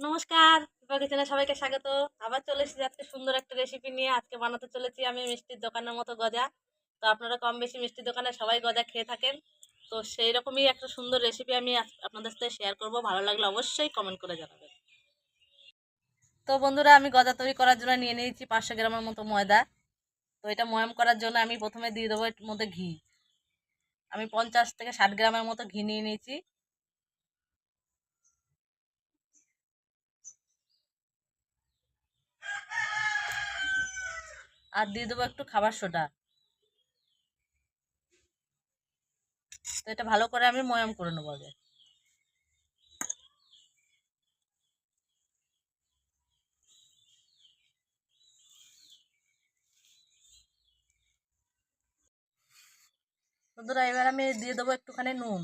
নমস্কার কিচেনে সবাইকে স্বাগত। আবার চলে এসেছি আজকে সুন্দর একটা রেসিপি নিয়ে। আজকে বানাতে চলেছি আমি মিষ্টির দোকানের মতো গজা। তো আপনারা কম বেশি মিষ্টির দোকানে সবাই গজা খেয়ে থাকেন। তো সেই রকমই একটা সুন্দর রেসিপি আমি আপনাদের সাথে শেয়ার করব। ভালো লাগলে অবশ্যই কমেন্ট করে জানাবেন। তো বন্ধুরা, আমি গজা তৈরি করার জন্য নিয়ে নিয়েছি পাঁচশো গ্রামের মতো ময়দা। তো এটা ময়াম করার জন্য আমি প্রথমে দিয়ে দেবো এর মধ্যে ঘি। আমি পঞ্চাশ থেকে ষাট গ্রামের মতো ঘি নিয়ে নিয়েছি। আর দিয়ে দেবো একটু খাবার সোডা। তো এটা ভালো করে আমি ময়াম করে নেব আগে। বন্ধুরা, এবার আমি দিয়ে দেবো একটুখানি নুন।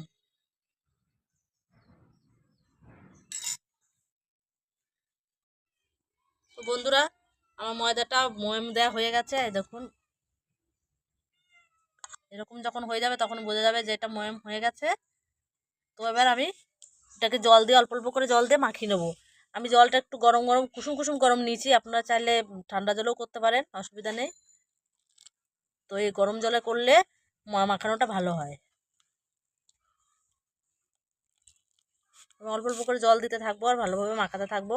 তো বন্ধুরা আমার ময়দাটা ময়াম দেওয়া হয়ে গেছে দেখুন। এরকম যখন হয়ে যাবে তখন বোঝা যাবে যে এটা ময়াম হয়ে গেছে। তো এবার আমি এটাকে জল দিয়ে অল্প অল্প করে জল দিয়ে মাখিয়ে নেব। আমি জলটা একটু গরম গরম কুসুম কুসুম গরম নিয়েছি, আপনারা চাইলে ঠান্ডা জলেও করতে পারেন, অসুবিধা নেই। তো এই গরম জলে করলে মাখানোটা ভালো হয়। অল্প অল্প করে জল দিতে থাকব আর ভালোভাবে মাখাতে থাকব।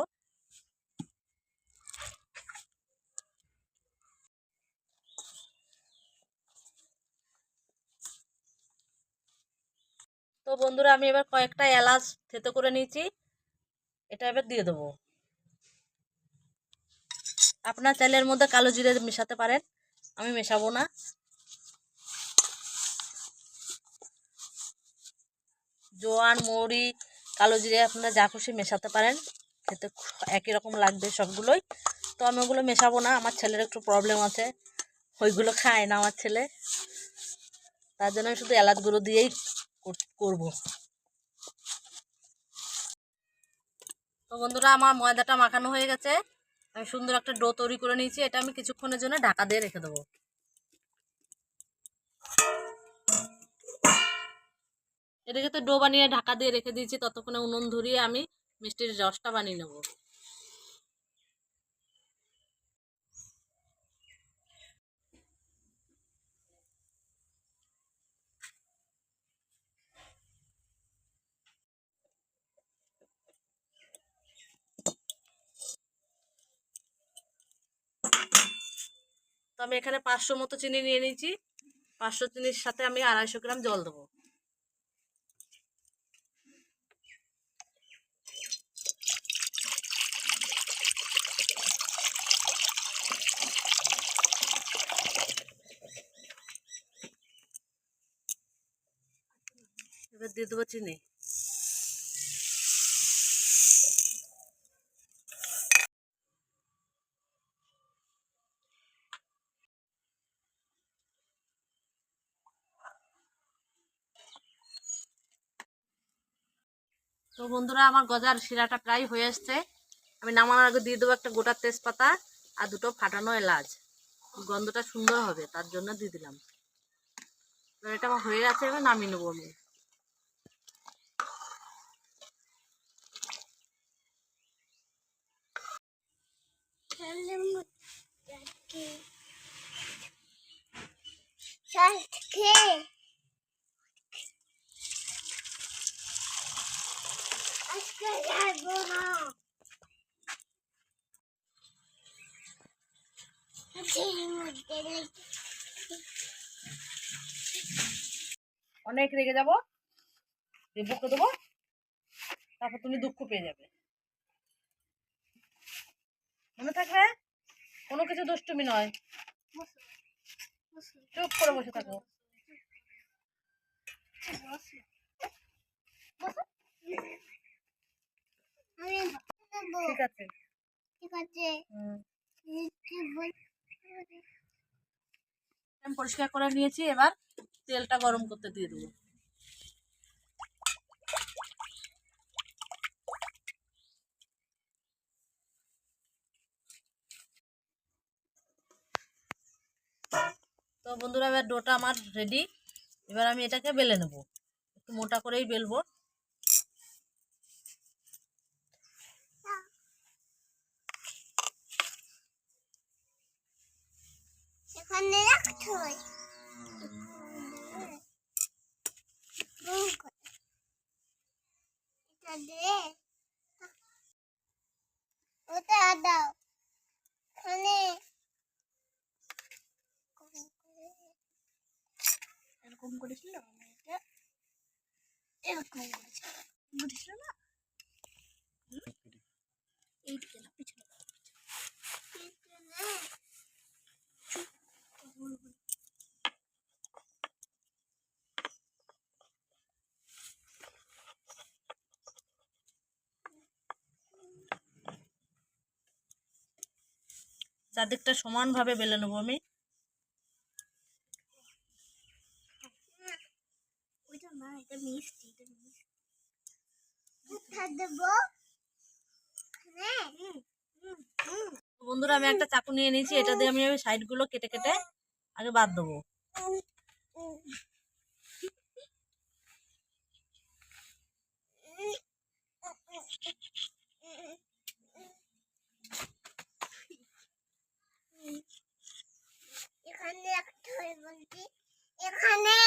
তো বন্ধুরা, আমি এবার কয়েকটা এলাচ থেতো করে নিয়েছি। এটা এবার দিয়ে দেবো। আপনার তেলের মধ্যে কালো জিরে মেশাতে পারেন। আমি মেশাবো না। জোয়ান, মৌরি, কালো জিরে আপনারা যা খুশি মেশাতে পারেন। খেতে একই রকম লাগবে সবগুলোই। তো আমি ওগুলো মেশাবো না, আমার ছেলের একটু প্রবলেম আছে। ওইগুলো খায় না আমার ছেলে। তার জন্য আমি শুধু এলাচ গুঁড়ো দিয়েই করব। তো বন্ধুরা, আমার ময়দাটা মাখানো হয়ে গেছে। আমি সুন্দর একটা ডো তৈরি করে নিয়েছি। এটা আমি কিছুক্ষণের জন্য ঢাকা দিয়ে রেখে দেবো। এটাকে তো ডো বানিয়ে ঢাকা দিয়ে রেখে দিয়েছি। ততক্ষণে উনুন ধরিয়ে আমি মিষ্টির রসটা বানিয়ে নেব। আমি এখানে পাঁচশো মতো চিনি নিয়ে নিয়েছি। পাঁচশো চিনির সাথে আমি আড়াইশো গ্রাম জল দেবো। এবার দিয়ে দেবো চিনি। তো বন্ধুরা, আমার গজার শিরাটা প্রায় হয়ে আসছে আমি নামানোর আগে দিয়ে দেবো একটা গোটা তেজপাতা আর দুটো ফাটানো এলাচ। গন্ধটা সুন্দর হবে, তার জন্য দিয়ে দিলাম। এটা আমার হয়ে গেছে, এবার নামিয়ে নেব আমি। অনেক রেগে যাব। বকে দেবো। তারপর তুমি দুঃখ পেয়ে যাবে। মনে থাকবে? কোনো কিছু দুষ্টুমি নয়। চুপ করে বসে থাকো। ঠিক আছে। হুম। আমি পরিষ্কার করে নিয়েছি এবার তেলটা গরম করতে দিয়ে দেবো। তো বন্ধুরা এবার ডোটা আমার রেডি এবার আমি এটাকে বেলে নেব। একটু মোটা করেই বেলবো। থই এটা দে ওটা দাও খানে এরকম করেছিল না এটা এরকম করেছিল বুঝেছিল না এই চারদিকটা সমানভাবে বেলে নেব আমি। বন্ধুরা আমি একটা চাকু নিয়ে নিয়েছি এটা দিয়ে আমি সাইডগুলো কেটে কেটে আগে বাদ দেবো এখানে একটা হয়ে বলছি এখানে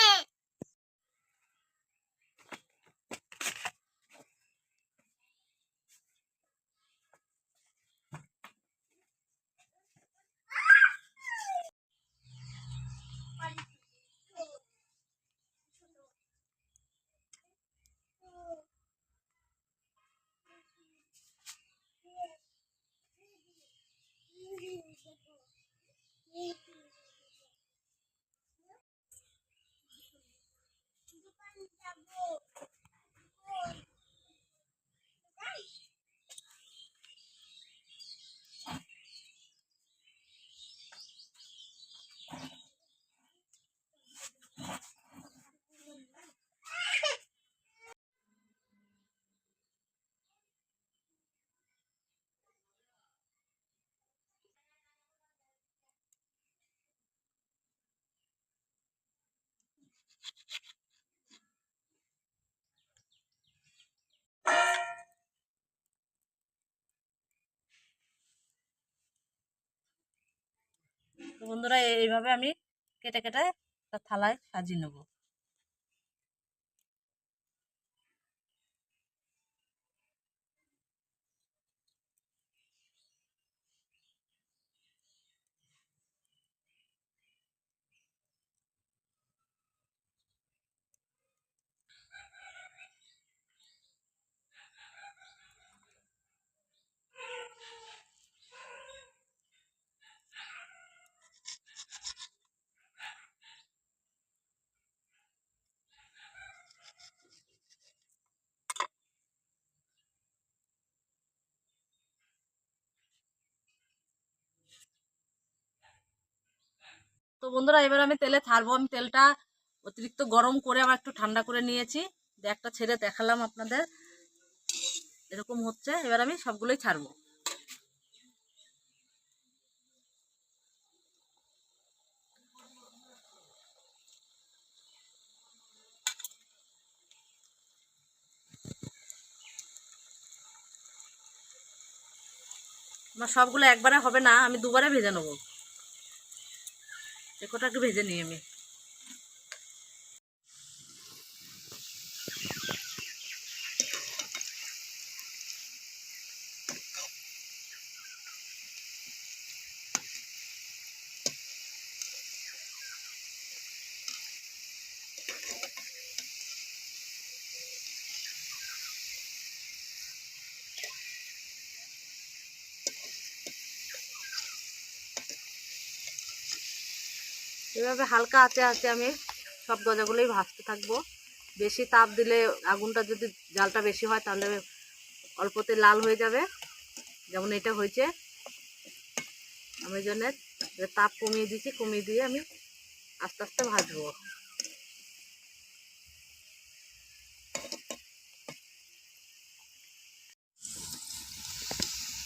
বন্ধুরা এইভাবে আমি কেটে কেটে একটা থালায় সাজিয়ে নেব। তো বন্ধুরা, এবার আমি তেলে ছাড়বো। আমি তেলটা অতিরিক্ত গরম করে আমার একটু ঠান্ডা করে নিয়েছি। একটা ছেড়ে দেখালাম আপনাদের। এরকম হচ্ছে। এবার আমি সবগুলোই ছাড়বো। আমার সবগুলো একবারে হবে না, আমি দুবারে ভেজে নেব। একটা কটাকে ভেজে নিই আমি? এভাবে হালকা আঁচে আঁচে আমি সব গজাগুলোই ভাজতে থাকব। বেশি তাপ দিলে আগুনটা যদি জালটা বেশি হয় তাহলে অল্পতে লাল হয়ে যাবে। যেমন এটা হয়েছে। আমি জন্য তাপ কমিয়ে দিচ্ছি, কমিয়ে দিয়ে আমি আস্তে আস্তে ভাজবো।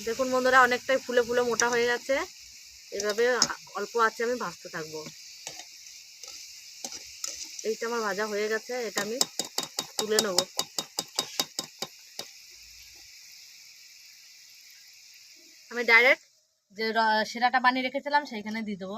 দেখুন বন্ধুরা, অনেকটাই ফুলে ফুলে মোটা হয়ে গেছে এভাবে অল্প আছে আমি ভাজতে থাকব। এইটা আমার ভাজা হয়ে গেছে, এটা আমি তুলে নেব। আমি ডাইরেক্ট যে সেরাটা বানিয়ে রেখেছিলাম, সেইখানে দিয়ে দেবো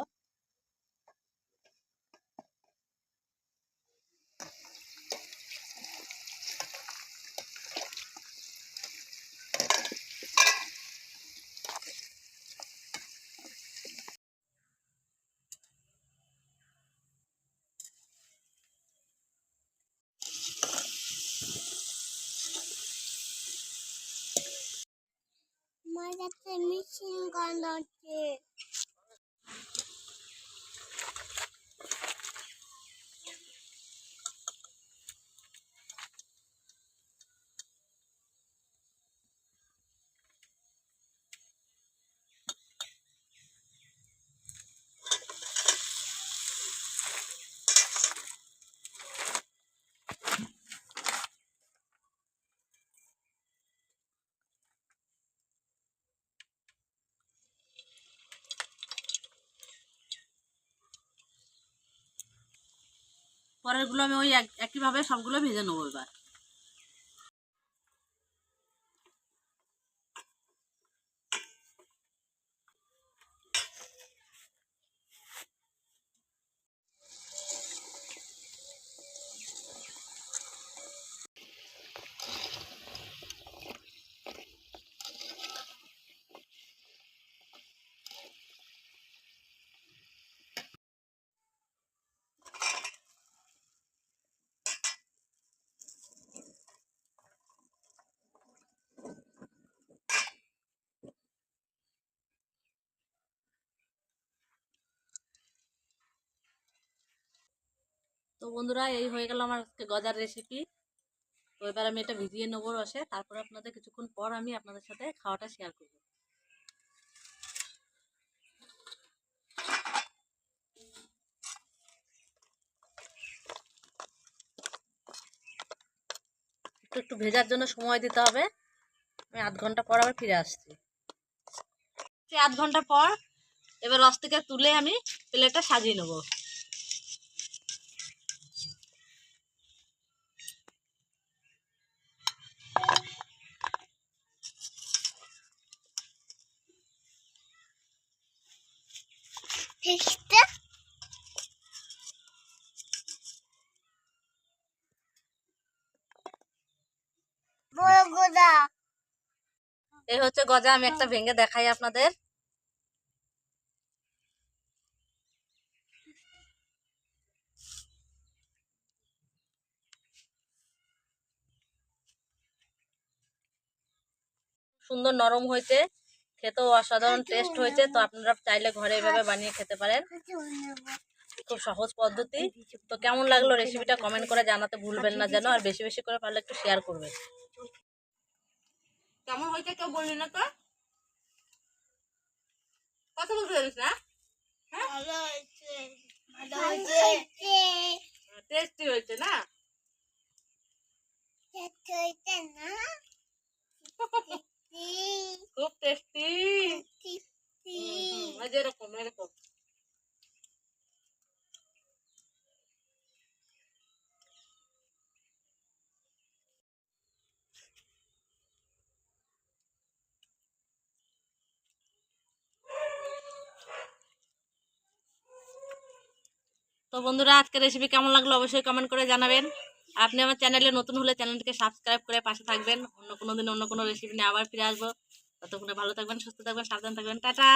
আমার কাছে মেশিন গান আছে পরেরগুলো আমি ওই এক- একইভাবে সবগুলো ভেজে নেব এবার। তো বন্ধুরা, এই হয়ে গেল আমার আজকে গজার রেসিপি তো এবার আমি এটা ভিজিয়ে নেব রসে। তারপর আপনাদের কিছুক্ষণ পর আমি আপনাদের সাথে খাওয়াটা শেয়ার করব। একটু একটু ভেজার জন্য সময় দিতে হবে। আমি আধ ঘণ্টা পর আবার ফিরে আসছি। আধ ঘণ্টা পর এবার রস থেকে তুলে আমি প্লেটটা সাজিয়ে নেব। গোদা এই হচ্ছে গজা আমি একটা ভেঙে দেখাই আপনাদের। সুন্দর নরম হয়েছে খেতেও অসাধারণ টেস্ট হয়েছে। তো আপনারা চাইলে ঘরে এভাবে বানিয়ে খেতে পারেন। খুব সহজ পদ্ধতি। তো কেমন লাগল রেসিপিটা কমেন্ট করে জানাতে ভুলবেন না যেন। আর বেশি বেশি করে পারলে একটু শেয়ার করবেন। কেমন হয়েছে কেউ বললি না তো? কথা বলতে জানিস না? ভালো হয়েছে। ভালো হয়েছে। টেস্টি হয়েছে না? খেতে হয়েছে না? খুব টেস্টি এরকম এরকম তো বন্ধুরা আজকের রেসিপি কেমন লাগল অবশ্যই কমেন্ট করে জানাবেন। আপনি আমার চ্যানেলে নতুন হলে চ্যানেলটিকে সাবস্ক্রাইব করে পাশে থাকবেন। অন্য কোনো দিন অন্য কোনো রেসিপি নিয়ে আবার ফিরে আসব। ততক্ষণে ভালো থাকবেন, সুস্থ থাকবেন, সাবধান থাকবেন। টাটা!